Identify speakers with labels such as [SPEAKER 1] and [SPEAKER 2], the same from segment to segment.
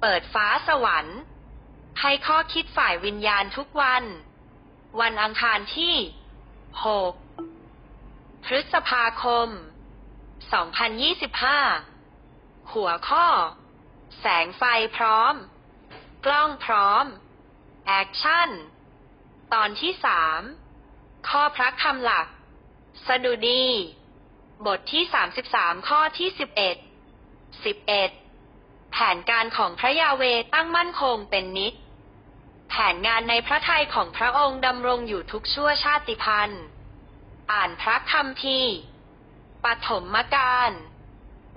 [SPEAKER 1] เปิดฟ้าสวรรค์ ให้ข้อคิดฝ่ายวิญญาณทุกวัน วันอังคารที่ 6 พฤษภาคม 2025 หัวข้อ แสงไฟพร้อม กล้องพร้อม แอคชั่น ตอนที่สามข้อพระคำหลัก สดุดี บทที่ 33 ข้อที่ 11 11 แผนการของพระยาเวตั้งมั่นคงเป็นนิจ แผนงานในพระทัยของพระองค์ดำรงอยู่ทุกชั่วชาติพันธุ์ อ่านพระคำพีปฐมกาล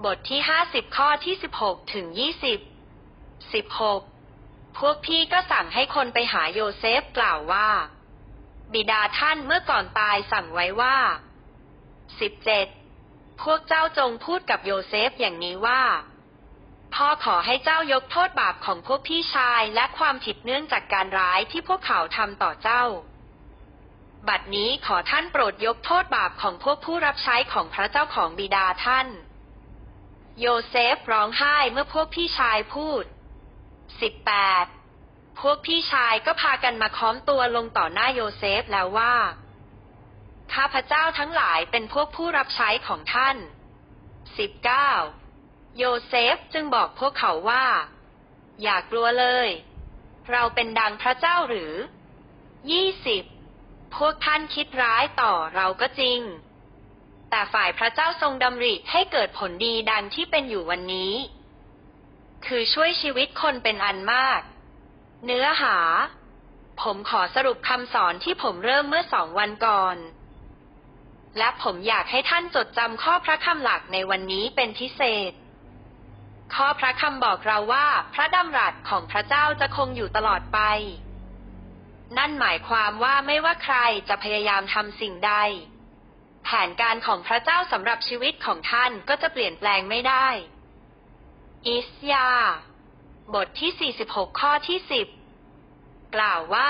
[SPEAKER 1] บทที่50ข้อที่16ถึง20 16พวกพี่ก็สั่งให้คนไปหาโยเซฟกล่าวว่า บิดาท่านเมื่อก่อนตายสั่งไว้ว่า17พวกเจ้าจงพูดกับโยเซฟอย่างนี้ว่า พ่อขอให้เจ้ายกโทษบาปของพวกพี่ชายและความผิดเนื่องจากการร้ายที่พวกเขาทำต่อเจ้า บัดนี้ขอท่านโปรดยกโทษบาปของพวกผู้รับใช้ของพระเจ้าของบิดาท่าน โยเซฟร้องไห้เมื่อพวกพี่ชายพูด 18 พวกพี่ชายก็พากันมาค้อมตัวลงต่อหน้าโยเซฟแล้วว่า ข้าพระเจ้าทั้งหลายเป็นพวกผู้รับใช้ของท่าน 19 โยเซฟจึงบอกพวกเขาว่า อย่ากลัวเลย เราเป็นดังพระเจ้าหรือ20พวกท่านคิดร้ายต่อเราก็จริง แต่ฝ่ายพระเจ้าทรงดำริให้เกิดผลดีดังที่เป็นอยู่วันนี้ คือช่วยชีวิตคนเป็นอันมาก เนื้อหา ผมขอสรุปคำสอนที่ผมเริ่มเมื่อสองวันก่อน และผมอยากให้ท่านจดจำข้อพระคำหลักในวันนี้เป็นพิเศษ ข้อพระคำบอกเราว่า พระดำรัสของพระเจ้าจะคงอยู่ตลอดไป นั่นหมายความว่าไม่ว่าใครจะพยายามทำสิ่งใด แผนการของพระเจ้าสำหรับชีวิตของท่านก็จะเปลี่ยนแปลงไม่ได้ อิสยา บทที่ 46 ข้อที่ 10 กล่าวว่า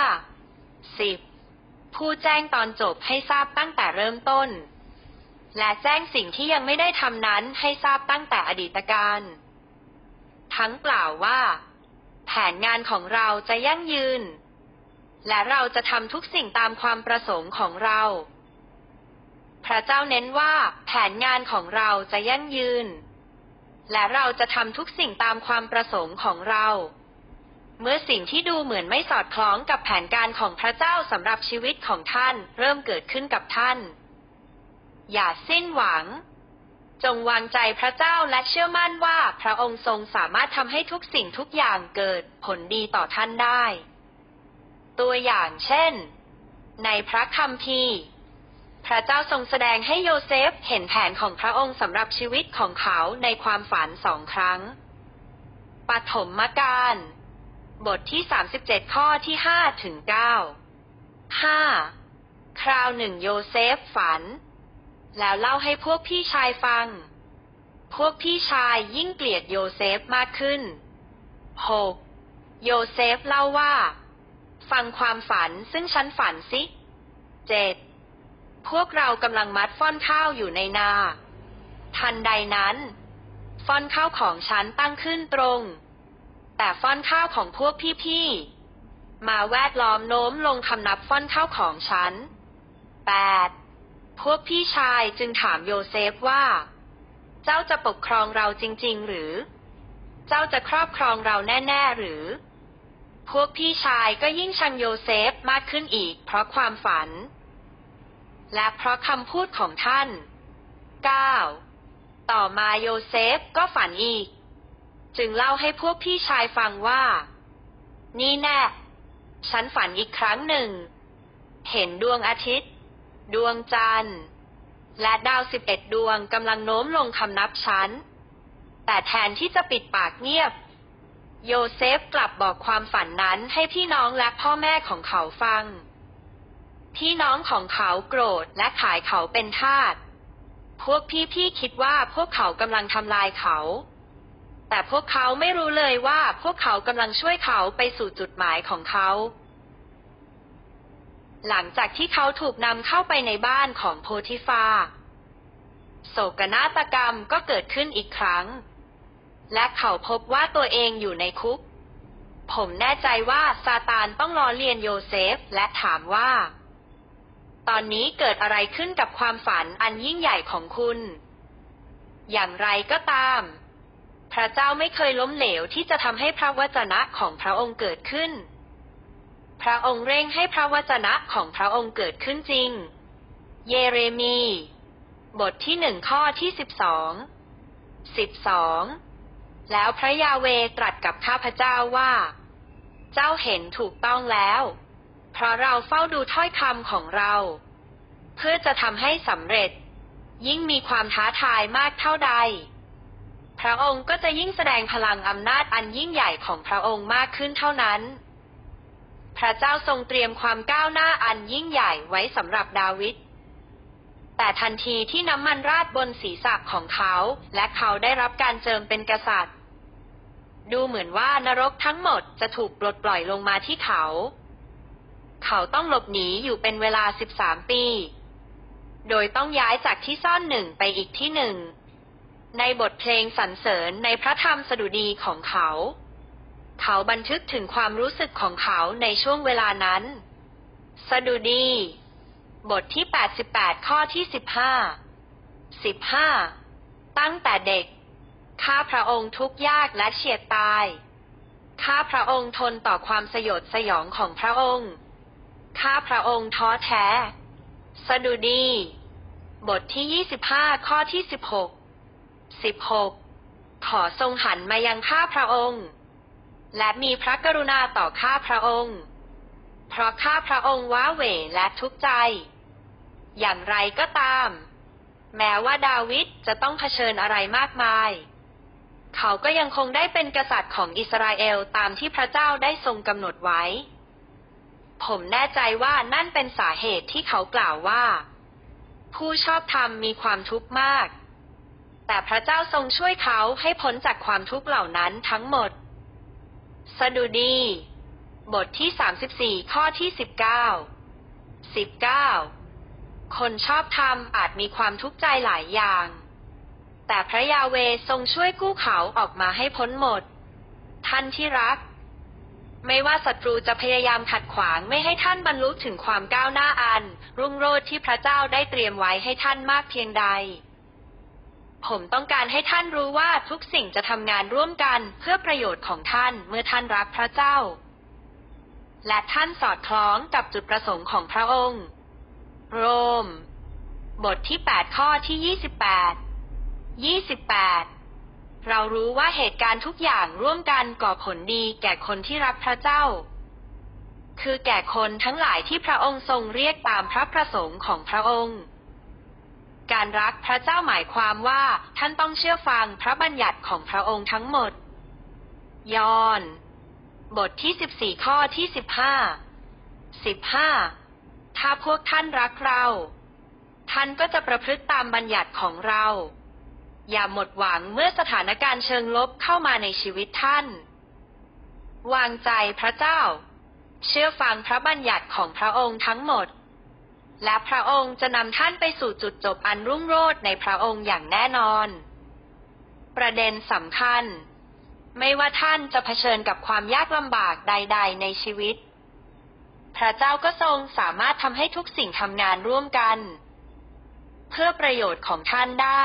[SPEAKER 1] 10. ผู้แจ้งตอนจบให้ทราบตั้งแต่เริ่มต้น และแจ้งสิ่งที่ยังไม่ได้ทำนั้นให้ทราบตั้งแต่อดีตการ ทั้งกล่าวว่า แผนงานของเราจะยั่งยืน และเราจะทำทุกสิ่งตามความประสงค์ของเรา พระเจ้าเน้นว่า แผนงานของเราจะยั่งยืน และเราจะทำทุกสิ่งตามความประสงค์ของเรา เมื่อสิ่งที่ดูเหมือนไม่สอดคล้องกับแผนการของพระเจ้าสำหรับชีวิตของท่าน เริ่มเกิดขึ้นกับท่าน อย่าสิ้นหวัง จงวางใจพระเจ้าและเชื่อมั่นว่าพระองค์ทรงสามารถทำให้ทุกสิ่งทุกอย่างเกิดผลดีต่อท่านได้ ตัวอย่างเช่น ในพระคัมภีร์ พระเจ้าทรงแสดงให้โยเซฟเห็นแผนของพระองค์สำหรับชีวิตของเขาในความฝันสองครั้ง ปฐมกาลบทที่ 37 ข้อที่5ถึง9 5. คราวหนึ่งโยเซฟฝัน แล้วเล่าให้พวกพี่ชายฟัง พวกพี่ชายยิ่งเกลียดโยเซฟมากขึ้น 6. โยเซฟเล่าว่า ฟังความฝันซึ่งฉันฝันสิ 7. พวกเรากำลังมัดฟ่อนข้าวอยู่ในนา ทันใดนั้นฟ่อนข้าวของฉันตั้งขึ้นตรง แต่ฟ่อนข้าวของพวกพี่ๆมาแวดล้อมโน้มลงคำนับฟ่อนข้าวของฉัน 8. พวกพี่ชายจึงถามโยเซฟว่า เจ้าจะปกครองเราจริง ๆ หรือ เจ้าจะครอบครองเราแน่ ๆ หรือ พวกพี่ชายก็ยิ่งชังโยเซฟมากขึ้นอีก เพราะความฝัน และเพราะคำพูดของท่าน 9. ต่อมาโยเซฟก็ฝันอีก จึงเล่าให้พวกพี่ชายฟังว่า นี่แน่ ฉันฝันอีกครั้งหนึ่ง เห็นดวงอาทิตย์ ดวงจันทร์ และดาวสิบเอ็ดดวงกำลังโน้มลงคำนับฉันแต่แทนที่จะปิดปากเงียบ โยเซฟกลับบอกความฝันนั้นให้พี่น้องและพ่อแม่ของเขาฟัง พี่น้องของเขาโกรธและขายเขาเป็นทาส พวกพี่ๆคิดว่าพวกเขากำลังทำลายเขาแต่พวกเขาไม่รู้เลยว่าพวกเขากำลังช่วยเขาไปสู่จุดหมายของเขา หลังจากที่เขาถูกนำเข้าไปในบ้านของโพธิฟาโศกนาฏกรรมก็เกิดขึ้นอีกครั้ง และเขาพบว่าตัวเองอยู่ในคุก ผมแน่ใจว่าซาตานต้องรอเรียนโยเซฟและถามว่า ตอนนี้เกิดอะไรขึ้นกับความฝันอันยิ่งใหญ่ของคุณ อย่างไรก็ตาม พระเจ้าไม่เคยล้มเหลวที่จะทำให้พระวจนะของพระองค์เกิดขึ้น พระองค์เร่งให้พระวจนะของพระองค์เกิดขึ้นจริง เยเรมี บทที่หนึ่งข้อที่สิบสอง สิบสอง แล้วพระยาเวตรัสกับข้าพเจ้าว่า เจ้าเห็นถูกต้องแล้ว เพราะเราเฝ้าดูถ้อยคำของเรา เพื่อจะทำให้สำเร็จ ยิ่งมีความท้าทายมากเท่าใด พระองค์ก็จะยิ่งแสดงพลังอำนาจอันยิ่งใหญ่ของพระองค์มากขึ้นเท่านั้น พระเจ้าทรงเตรียมความก้าวหน้าอันยิ่งใหญ่ไว้สำหรับดาวิด แต่ทันทีที่น้ำมันราดบนศีรษะของเขา และเขาได้รับการเจิมเป็นกษัตริย์ ดูเหมือนว่านรกทั้งหมดจะถูกปลดปล่อยลงมาที่เขา เขาต้องหลบหนีอยู่เป็นเวลา 13 ปี โดยต้องย้ายจากที่ซ่อนหนึ่งไปอีกที่หนึ่ง ในบทเพลงสรรเสริญในพระธรรมสดุดีของเขา เขาบันทึกถึงความรู้สึกของเขาในช่วงเวลานั้น สดุดี บทที่ 88 ข้อที่ 15 15 ตั้งแต่เด็ก ข้าพระองค์ทุกยากและเฉียดตาย ข้าพระองค์ทนต่อความสยดสยองของพระองค์ ข้าพระองค์ท้อแท้ สดุดี บทที่ 25 ข้อที่ 16 16 ขอทรงหันมายังข้าพระองค์ และมีพระกรุณาต่อข้าพระองค์ เพราะข้าพระองค์ว้าเหวและทุกข์ใจ อย่างไรก็ตาม แม้ว่าดาวิดจะต้องเผชิญอะไรมากมาย เขาก็ยังคงได้เป็นกษัตริย์ของอิสราเอลตามที่พระเจ้าได้ทรงกำหนดไว้ ผมแน่ใจว่านั่นเป็นสาเหตุที่เขากล่าวว่า ผู้ชอบธรรมมีความทุกข์มาก แต่พระเจ้าทรงช่วยเขาให้พ้นจากความทุกข์เหล่านั้นทั้งหมด สดุดี บทที่ 34 ข้อที่ 19 19 คนชอบธรรมอาจมีความทุกข์ใจหลายอย่าง แต่พระยาเวทรงช่วยกู้เขาออกมาให้พ้นหมด ท่านที่รัก ไม่ว่าศัตรูจะพยายามขัดขวางไม่ให้ท่านบรรลุถึงความก้าวหน้าอัน รุ่งโรจน์ที่พระเจ้าได้เตรียมไว้ให้ท่านมากเพียงใด ผมต้องการให้ท่านรู้ว่าทุกสิ่งจะทำงานร่วมกันเพื่อประโยชน์ของท่านเมื่อท่านรักพระเจ้า และท่านสอดคล้องกับจุดประสงค์ของพระองค์ โรม บทที่ 8 ข้อที่ 28 28 เรารู้ว่าเหตุการณ์ทุกอย่างร่วมกันก่อผลดีแก่คนที่รักพระเจ้า คือแก่คนทั้งหลายที่พระองค์ทรงเรียกตามพระประสงค์ของพระองค์ การรักพระเจ้าหมายความว่าท่านต้องเชื่อฟังพระบัญญัติของพระองค์ทั้งหมด ยอห์นบทที่ 14 ข้อที่ 15 15 ถ้าพวกท่านรักเรา ท่านก็จะประพฤติตามบัญญัติของเรา อย่าหมดหวังเมื่อสถานการณ์เชิงลบเข้ามาในชีวิตท่าน วางใจพระเจ้า เชื่อฟังพระบัญญัติของพระองค์ทั้งหมด และพระองค์จะนำท่านไปสู่จุดจบอันรุ่งโรจน์ในพระองค์อย่างแน่นอน ประเด็นสำคัญ ไม่ว่าท่านจะเผชิญกับความยากลำบากใด ๆ ในชีวิต พระเจ้าก็ทรงสามารถทำให้ทุกสิ่งทำงานร่วมกัน เพื่อประโยชน์ของท่านได้